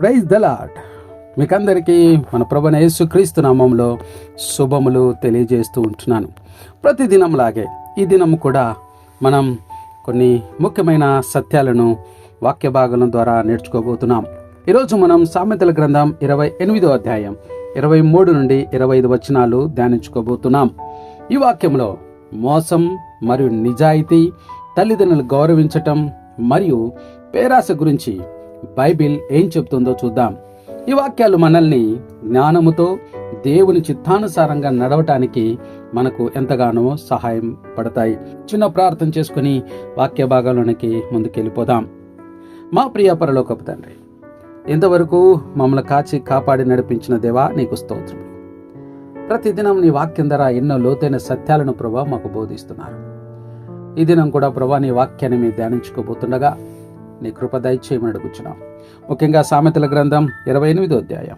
Praise the lord మీకందరికీ మన ప్రభున యేసుక్రీస్తు నామంలో శుభములు తెలియజేస్తూ ఉంటున్నాను. ప్రతిదినంలాగే ఈ దినం కూడా మనం కొన్ని ముఖ్యమైన సత్యాలను వాక్య భాగం ద్వారా నేర్చుకోబోతున్నాం. ఈరోజు మనం సామెతల గ్రంథం ఇరవై ఎనిమిదో అధ్యాయం ఇరవై మూడు నుండి ఇరవై ఐదు వచనాలు ధ్యానించుకోబోతున్నాం. ఈ వాక్యంలో మోసం మరియు నిజాయితీ తల్లిదండ్రులు గౌరవించటం మరియు పేరాస గురించి బైబిల్ ఏం చెప్తుందో చూద్దాం. ఈ వాక్యాలు మనల్ని జ్ఞానముతో దేవుని చిత్తానుసారంగా నడవటానికి మనకు ఎంతగానో సహాయం పడతాయి. చిన్న ప్రార్థన చేసుకుని వాక్య భాగాల్లోనికి ముందుకెళ్ళిపోదాం. మా ప్రియ పరలోకపు తండ్రి ఇంతవరకు మమ్మల్ని కాచి కాపాడి నడిపించిన దేవా నీకు స్తోత్రం. ప్రతిదినం నీ వాక్యం ద్వారా ఎన్నో లోతైన సత్యాలను ప్రభా మాకు బోధిస్తున్నారు. ఈ దినం కూడా ప్రభా నీ వాక్యాన్ని మేము ధ్యానించుకోబోతుండగా నీ కృప దయచేయమని అడుగుచున్నాం. ముఖ్యంగా సామెతల గ్రంథం ఇరవై ఎనిమిదో అధ్యాయం.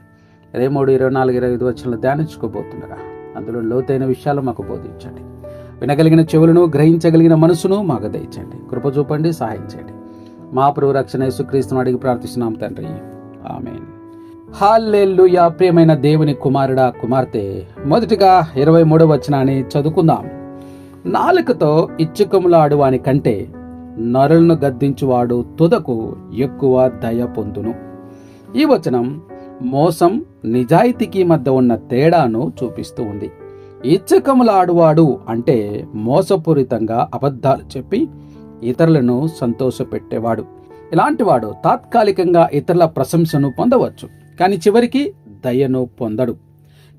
ఇరవై మూడు ఇరవై నాలుగు ఇరవై ఐదు వచ్చిన ధ్యానించుకోబోతుండగా అందులో లోతైన విషయాలు మాకు బోధించండి. వినగలిగిన చెవులను గ్రహించగలిగిన మనసును మాకు దయచండి కృప చూపండి సహాయం చేయండి. మా ప్రభు రక్షణ యేసుక్రీస్తును అడిగి ప్రార్థిస్తున్నాం తండ్రి. ఆమెన్. యా ప్రియమైన దేవుని కుమారుడా కుమార్తె మొదటిగా ఇరవై మూడవ వచనాన్ని చదువుకుందాం. నాలుకతో ఇచ్చుకములాడువాని కంటే నరులను గద్దించువాడు తుదకు ఎక్కువ దయ పొందును. ఈ వచనం మోసం నిజాయితీకి మధ్య ఉన్న తేడాను చూపిస్తూ ఉంది. ఇచ్చకములాడువాడు అంటే మోసపూరితంగా అబద్ధాలు చెప్పి ఇతరులను సంతోషపెట్టేవాడు. ఇలాంటివాడు తాత్కాలికంగా ఇతరుల ప్రశంసను పొందవచ్చు కానీ చివరికి దయను పొందడు.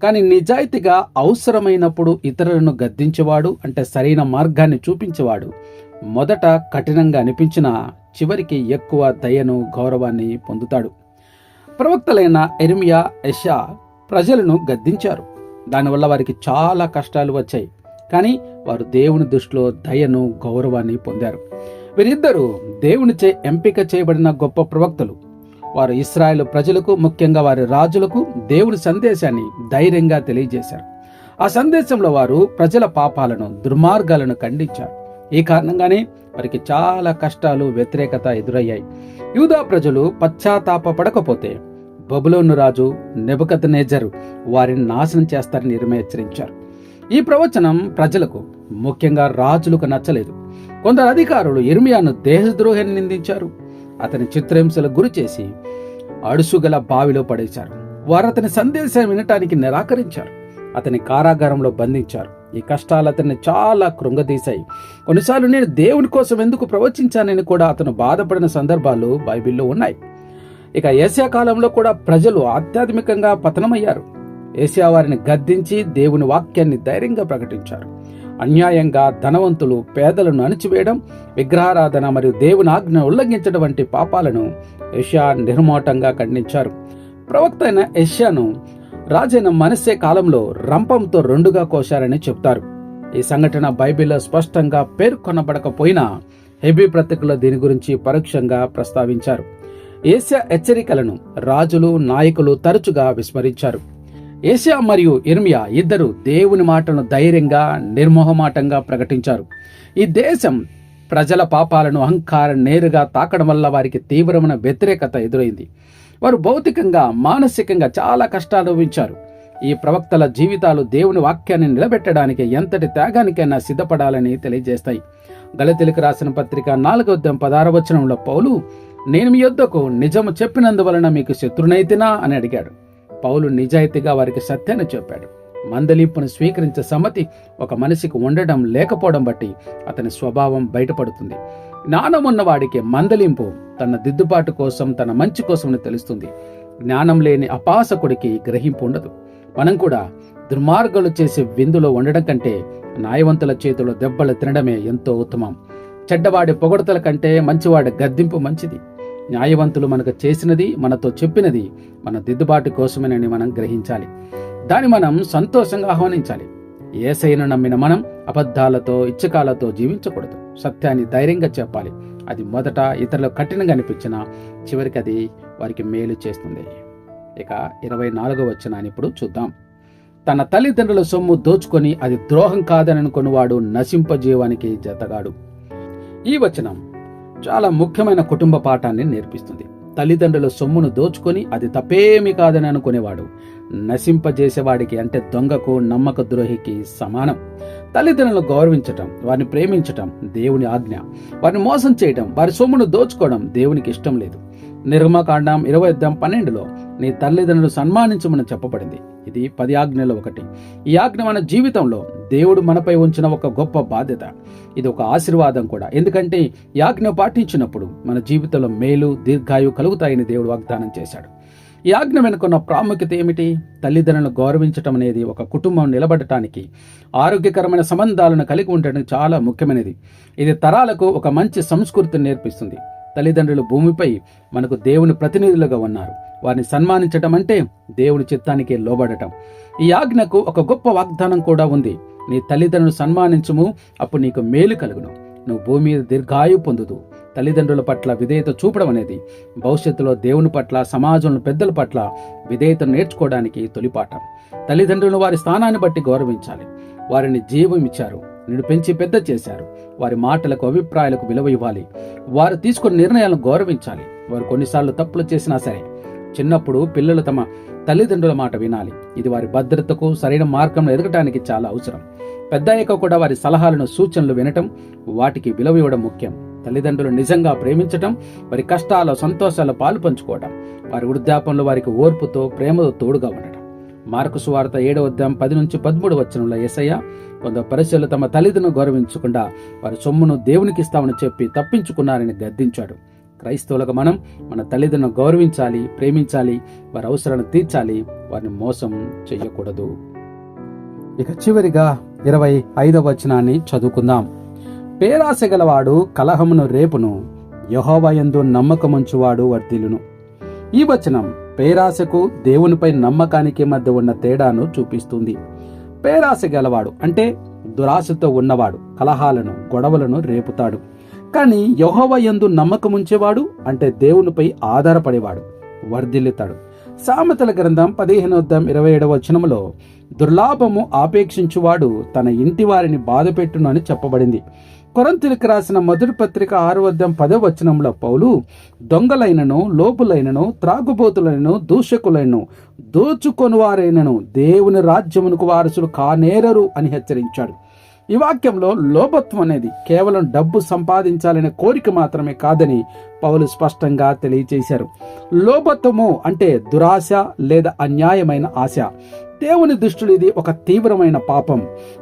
కానీ నిజాయితీగా అవసరమైనప్పుడు ఇతరులను గద్దించేవాడు అంటే సరైన మార్గాన్ని చూపించేవాడు మొదట కఠినంగా అనిపించినా చివరికి ఎక్కువ దయను గౌరవాన్ని పొందుతాడు. ప్రవక్తలైన ఎరిమియా యషా ప్రజలను గద్దించారు. దానివల్ల వారికి చాలా కష్టాలు వచ్చాయి. కానీ వారు దేవుని దృష్టిలో దయను గౌరవాన్ని పొందారు. వీరిద్దరూ దేవునిచే ఎంపిక చేయబడిన గొప్ప ప్రవక్తలు. వారు ఇస్రాయేల్ ప్రజలకు ముఖ్యంగా వారి రాజులకు దేవుని సందేశాన్ని ధైర్యంగా తెలియజేశారు. ఆ సందేశంలో వారు ప్రజల పాపాలను దుర్మార్గాలను ఖండించారు. ఈ కారణంగానే వారికి చాలా కష్టాలు వ్యతిరేకత ఎదురయ్యాయి. యూదా ప్రజలు పశ్చాత్తాపపడకపోతే బబులోను రాజు నెబకత్ నేజరు వారిని నాశనం చేస్తారని ఇరిమే హెచ్చరించారు ఈ ప్రవచనం ప్రజలకు ముఖ్యంగా రాజులకు నచ్చలేదు. కొందరు అధికారులు ఇర్మియాను దేశద్రోహాన్ని నిందించారు. అతని చిత్రహింసలకు గురి చేసి అడుసుగల బావిలో పడేశారు. వారు అతని సందేశం వినటానికి నిరాకరించారు. అతని కారాగారంలో బంధించారు. ఈ కష్టాలు అతన్ని చాలా కృంగదీశాయి. కొన్నిసార్లు నేను దేవుని కోసం ఎందుకు ప్రవచించానని కూడా అతను బాధపడిన సందర్భాలు బైబిల్లో ఉన్నాయి. ఇక ఏసియా కాలంలో కూడా ప్రజలు ఆధ్యాత్మికంగా పతనమయ్యారు. ఏసియా వారిని గద్దించి దేవుని వాక్యాన్ని ధైర్యంగా ప్రకటించారు. అన్యాయంగా ధనవంతులు పేదలను అణిచివేయడం విగ్రహారాధన మరియు దేవుని ఆజ్ఞ ఉల్లంఘించడం వంటి పాపాలను యష్యా నిర్మోటంగా ఖండించారు. ప్రవక్త అయిన యష్యాను రాజైన మనస్సే కాలంలో రంపంతో రెండుగా కోశారని చెప్తారు. ఈ సంఘటన బైబిల్లో స్పష్టంగా పేర్కొనబడకపోయినా హెబీ పత్రికలో దీని గురించి పరోక్షంగా ప్రస్తావించారు. ఏషియా హెచ్చరికలను రాజులు నాయకులు తరచుగా విస్మరించారు. ఏషియా మరియు ఇర్మియా ఇద్దరు దేవుని మాటను ధైర్యంగా నిర్మోహమాటంగా ప్రకటించారు. ఈ దేశం ప్రజల పాపాలను అహంకారం నేరుగా తాకడం వల్ల వారికి తీవ్రమైన వ్యతిరేకత ఎదురైంది. వారు భౌతికంగా మానసికంగా చాలా కష్టాలు అనుభవించారు ఈ ప్రవక్తల జీవితాలు దేవుని వాక్యాన్ని నిలబెట్టడానికి ఎంతటి త్యాగానికైనా సిద్ధపడాలని తెలియజేస్తాయి. గలతెలికి రాసిన పత్రిక నాలుగవ పదారవచనంలో పౌలు నేను మీ యొద్దకు నిజము చెప్పినందువలన మీకు శత్రునైతినా? అని అడిగాడు. పౌలు నిజాయితీగా వారికి సత్యాన్ని చెప్పాడు. మందలింపును స్వీకరించే సమ్మతి ఒక మనిషికి ఉండడం లేకపోవడం బట్టి అతని స్వభావం బయటపడుతుంది. జ్ఞానం ఉన్నవాడికి మందలింపు తన దిద్దుబాటు కోసం తన మంచి కోసం తెలుస్తుంది. జ్ఞానం లేని అపాసకుడికి గ్రహింపు ఉండదు. మనం కూడా దుర్మార్గాలు చేసే విందులో ఉండడం కంటే న్యాయవంతుల చేతిలో దెబ్బలు తినడమే ఎంతో ఉత్తమం. చెడ్డవాడి పొగడతల కంటే మంచివాడి గద్దింపు మంచిది. న్యాయవంతులు మనకు చేసినది మనతో చెప్పినది మన దిద్దుబాటు కోసమేనని మనం గ్రహించాలి. దాన్ని మనం సంతోషంగా ఆహ్వానించాలి. ఏసైను నమ్మిన మనం అబద్ధాలతో ఇచ్చకాలతో జీవించకూడదు. సత్యాన్ని ధైర్యంగా చెప్పాలి. అది మొదట ఇతరులకు కఠినంగా అనిపించినా చివరికి అది వారికి మేలు చేస్తుంది. ఇక ఇరవై నాలుగో వచ్చిన ఇప్పుడు చూద్దాం. తన తల్లిదండ్రుల సొమ్ము దోచుకొని అది ద్రోహం కాదని అనుకున్నవాడు నశింపజీవానికి జతగాడు. ఈ వచనం చాలా ముఖ్యమైన కుటుంబ పాఠాన్ని నేర్పిస్తుంది. తల్లిదండ్రుల సొమ్మును దోచుకొని అది తప్పేమి కాదని అనుకునేవాడు. నశింపజేసేవాడికి అంటే దొంగకు నమ్మక ద్రోహికి సమానం. తల్లిదండ్రులను గౌరవించటం వారిని ప్రేమించటం దేవుని ఆజ్ఞ. వారిని మోసం చేయటం వారి సొమ్మును దోచుకోవడం దేవునికి ఇష్టం లేదు. నిర్మకాండం ఇరవై అద్దం పన్నెండులో నీ తల్లిదండ్రులు సన్మానించమని చెప్పబడింది. ఇది పది ఆజ్ఞలో ఒకటి. ఈ ఆజ్ఞ మన జీవితంలో దేవుడు మనపై ఉంచిన ఒక గొప్ప బాధ్యత. ఇది ఒక ఆశీర్వాదం కూడా. ఎందుకంటే ఈ ఆజ్ఞ పాటించినప్పుడు మన జీవితంలో మేలు దీర్ఘాయు కలుగుతాయని దేవుడు వాగ్దానం చేశాడు. ఈ ఆజ్ఞ వెనుకున్న ప్రాముఖ్యత ఏమిటి? తల్లిదండ్రులను గౌరవించటం అనేది ఒక కుటుంబం నిలబడటానికి ఆరోగ్యకరమైన సంబంధాలను కలిగి ఉండటం చాలా ముఖ్యమైనది. ఇది తరాలకు ఒక మంచి సంస్కృతిని నేర్పిస్తుంది. తల్లిదండ్రులు భూమిపై మనకు దేవుని ప్రతినిధులుగా ఉన్నారు. వారిని సన్మానించటం అంటే దేవుని చిత్తానికి లోబడటం. ఈ ఆజ్ఞకు ఒక గొప్ప వాగ్దానం కూడా ఉంది. నీ తల్లిదండ్రులు సన్మానించుము అప్పుడు నీకు మేలు కలుగును. నువ్వు భూమి మీద దీర్ఘాయు పొందుదు తల్లిదండ్రుల పట్ల విధేయత చూపడం అనేది భవిష్యత్తులో దేవుని పట్ల సమాజంలో పెద్దల పట్ల విధేయత నేర్చుకోవడానికి తొలిపాఠం. తల్లిదండ్రులను వారి స్థానాన్ని బట్టి గౌరవించాలి. వారిని జీవం ఇచ్చారు. నిన్ను పెంచి పెద్ద చేశారు. వారి మాటలకు అభిప్రాయాలకు విలువ ఇవ్వాలి. వారు తీసుకున్న నిర్ణయాలను గౌరవించాలి. వారు కొన్నిసార్లు తప్పులు చేసినా సరే చిన్నప్పుడు పిల్లలు తమ తల్లిదండ్రుల మాట వినాలి. ఇది వారి భద్రతకు సరైన మార్గంలో ఎదగటానికి చాలా అవసరం. పెద్దయ్యాక కూడా వారి సలహాలను సూచనలు వినటం వాటికి విలువ ఇవ్వడం ముఖ్యం. తల్లిదండ్రులు నిజంగా ప్రేమించటం వారి కష్టాల సంతోషాల పాలు పంచుకోవడం వారి వృద్ధాపంలో వారికి ఓర్పుతో ప్రేమతో తోడుగా ఉండటం. మార్కు సువార్త ఏడవ అధ్యాయం పది నుంచి పదమూడు వచనంలో ఏసయ్య కొందరు పరిశీలు తమ తల్లిదండ్రులను గౌరవించకుండా వారి సొమ్మును దేవునికి ఇస్తామని చెప్పి తప్పించుకున్నారని గద్దించాడు. క్రైస్తవులకు మనం మన తల్లిదండ్రులను గౌరవించాలి ప్రేమించాలి వారి అవసరాలను తీర్చాలి వారిని మోసం చేయకూడదు ఇక చివరిగా ఇరవై ఐదవ వచనాన్ని చదువుకుందాం. పేరాశ గలవాడు కలహమును రేపును యహోవయందు నమ్మకముంచువాడు వర్ధిల్లును. ఈ వచనం పేరాశకు దేవునిపై నమ్మకానికి మధ్య ఉన్న తేడాను చూపిస్తుంది. పేరాశ గలవాడు అంటే దురాశతో ఉన్నవాడు కలహాలను గొడవలను రేపుతాడు. కానీ యహోవ యందు నమ్మకముంచేవాడు అంటే దేవునిపై ఆధారపడేవాడు వర్ధిల్లుతాడు. సామెతల గ్రంథం పదిహేను అధ్యాయం ఇరవై ఏడవ వచనములో దుర్లాభము ఆపేక్షించువాడు తన ఇంటి వారిని బాధపెట్టును అని చెప్పబడింది. కొరంతులకు రాసిన మొదటి పత్రిక ఆరు అధ్యాయం పదవ వచనంలో పౌలు దొంగలైనను లోపులైనను త్రాగుబోతులైనను దూషకులైనను దోచుకొనువారైనను దేవుని రాజ్యమునకు వారసులు కానేరరు అని హెచ్చరించాడు. ఈ వాక్యంలో లోభత్వం అనేది కేవలం డబ్బు సంపాదించాలనే కోరిక మాత్రమే కాదని పౌలు స్పష్టంగా తెలియచేశారు. లోభత్వము అంటే దురాశ లేదా అన్యాయమైన ఆశ. దేవుని దృష్టిలో ఇది ఒక తీవ్రమైన పాపం.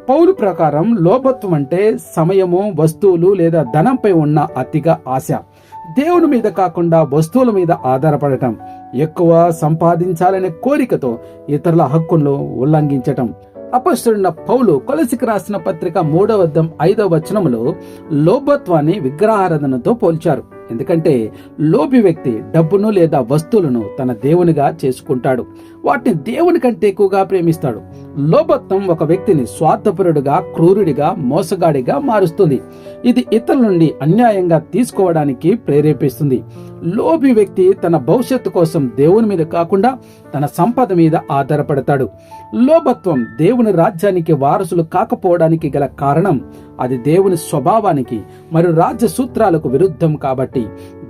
పౌరు ప్రకారం లోభత్వం అంటే సమయము వస్తువులు లేదా ధనంపై ఉన్న అతిగా ఆశ. దేవుని మీద కాకుండా వస్తువుల మీద ఆధారపడటం. ఎక్కువ సంపాదించాలనే కోరికతో ఇతరుల హక్కులను ఉల్లంఘించటం. అపస్తుడిన పౌలు కొలసికి రాసిన పత్రిక మూడవ అద్దం ఐదవ వచనములో లోభత్వాన్ని విగ్రహారాధనతో పోల్చారు. ఎందుకంటే లోభి వ్యక్తి డబ్బును లేదా వస్తువులను తన దేవునిగా చేసుకుంటాడు. వాటిని దేవుని కంటే ఎక్కువగా ప్రేమిస్తాడు. లోభత్వం ఒక వ్యక్తిని స్వార్థపరుడిగా క్రూరుడిగా మోసగాడిగా మారుస్తుంది. ఇది ఇతరుల నుండి అన్యాయంగా తీసుకోవడానికి ప్రేరేపిస్తుంది. లోభి వ్యక్తి తన భవిష్యత్తు కోసం దేవుని మీద కాకుండా తన సంపద మీద ఆధారపడతాడు. లోభత్వం దేవుని రాజ్యానికి వారసులు కాకపోవడానికి గల కారణం. అది దేవుని స్వభావానికి మరియు రాజ్య సూత్రాలకు విరుద్ధం కాబట్టి.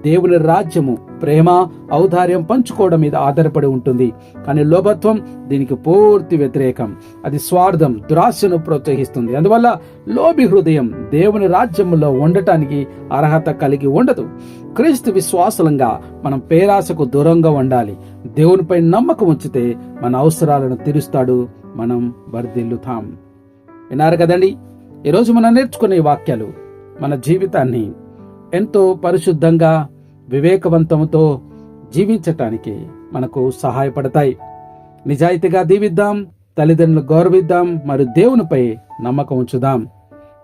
దేవుని రాజ్యము ప్రేమ ఔదార్యం పంచుకోవడం మీద ఆధారపడి ఉంటుంది. కానీ లోభత్వం దీనికి పూర్తి వ్యతిరేకం. అది స్వార్థం దురాశను ప్రోత్సహిస్తుంది. అందువల్ల లోభి హృదయం దేవుని రాజ్యంలో ఉండటానికి అర్హత కలిగి ఉండదు. క్రీస్తు విశ్వాసలంగా మనం పేరాశకు దూరంగా ఉండాలి. దేవునిపై నమ్మకం ఉంచితే మన అవసరాలను తీరుస్తాడు మనం వర్ధిల్లుతాం. విన్నారు కదండి? ఈరోజు మనం నేర్చుకునే వాక్యాలు మన జీవితాన్ని ఎంతో పరిశుద్ధంగా వివేకవంతంతో జీవించటానికి మనకు సహాయపడతాయి. నిజాయితీగా దీవిద్దాం తల్లిదండ్రులు గౌరవిద్దాం మరి దేవునిపై నమ్మకం ఉంచుదాం.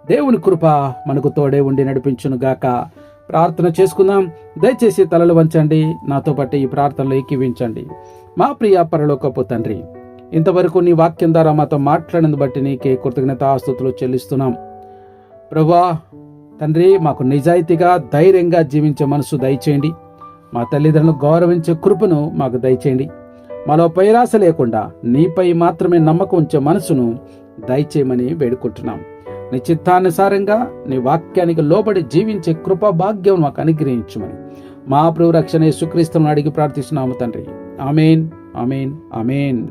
దేవుని కృప మనకు తోడే ఉండి నడిపించునుగాక. ప్రార్థన చేసుకుందాం. దయచేసి తలలు వంచండి నాతో పాటు ఈ ప్రార్థనలో ఏకీవించండి. మా ప్రియ పరలోకపు తండ్రి ఇంతవరకు నీ వాక్యం ద్వారా మాతో మాట్లాడిన బట్టి నీకే కృతజ్ఞతాస్తుతులు చెల్లిస్తున్నాం. ప్రభా తండ్రి మాకు నిజాయితీగా ధైర్యంగా జీవించే మనసు దయచేయండి. మా తల్లిదండ్రులను గౌరవించే కృపను మాకు దయచేయండి. మాలో పైరాశ లేకుండా నీపై మాత్రమే నమ్మకం ఉంచే మనసును దయచేయమని వేడుకుంటున్నాం. నీ చిత్తానుసారంగా నీ వాక్యానికి లోబడి జీవించే కృపా భాగ్యం మాకు అనుగ్రహించమని మా ప్రభు రక్షణ యేసుక్రీస్తును అడిగి ప్రార్థిస్తున్నాము తండ్రి. Amen amen amen.